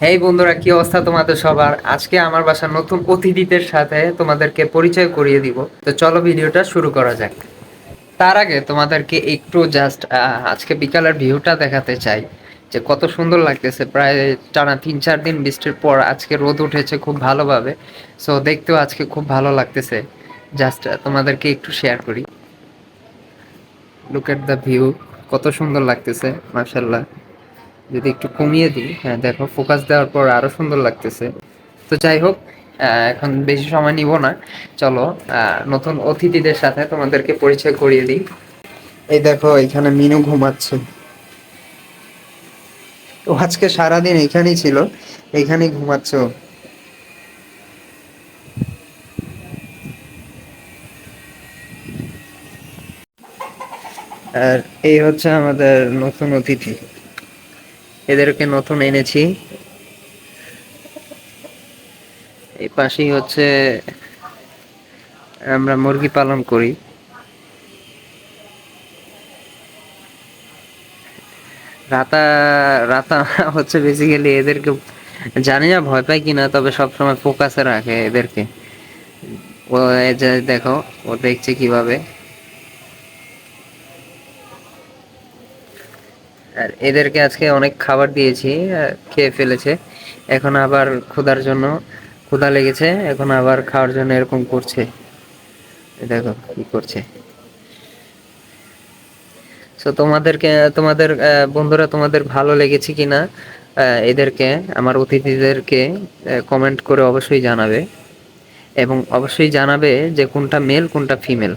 এই বন্ধুরা, কি অবস্থা তোমাদের সবার? আজকে আমার বাসার নতুন অতিথিদের সাথে তোমাদেরকে পরিচয় করিয়ে দিব। তো চলো ভিডিওটা শুরু করা যাক। তার আগে তোমাদেরকে একটু জাস্ট আজকে বিকালের ভিউটা দেখাতে চাই। যে কত সুন্দর লাগতেছে। প্রায় টানা তিন চার দিন বৃষ্টির পর আজকে রোদ উঠেছে খুব ভালোভাবে। সো দেখতেও আজকে খুব ভালো লাগতেছে। জাস্ট তোমাদেরকে একটু শেয়ার করি। লুক এট দ্য ভিউ কত সুন্দর লাগতেছে মার্শাল্লাহ যদি একটু কমিয়ে দিই হ্যাঁ দেখো ফোকাস দেওয়ার পর আরও সুন্দর লাগতেছে। তো যাই হোক এখন বেশি সময় নিব না। চলো নতুন অতিথিদের সাথে তোমাদেরকে পরিচয় করিয়ে দিই। এই দেখো, এখানে মিনু ঘুমাচ্ছে। ও আজকে সারাদিন এখানেই ছিল, এখানেই ঘুমাচ্ছে আর এই হচ্ছে আমাদের নতুন অতিথি। এদেরকে নতুন এনেছি। এই পাশেই হচ্ছে আমরা মুরগি পালন করি। রাতা রাতা হচ্ছে বেসিক্যালি এদেরকে, জানি না ভয় পায় কিনা, তবে সবসময় ফোকাসে রাখে এদেরকে। ও যে দেখো, ও দেখছে কীভাবে। আর এদেরকে আজকে অনেক খাবার দিয়েছি খেয়ে ফেলেছে। এখন আবার ক্ষুধার জন্য, ক্ষুধা লেগেছে, এখন আবার খাওয়ার জন্য এরকম করছে। দেখো কি করছে। সো তোমাদেরকে, তোমাদের বন্ধুরা তোমাদের ভালো লেগেছে কিনা এদেরকে, আমার অতিথিদেরকে কমেন্ট করে অবশ্যই জানাবে। এবং অবশ্যই জানাবে যে কোনটা মেল কোনটা ফিমেল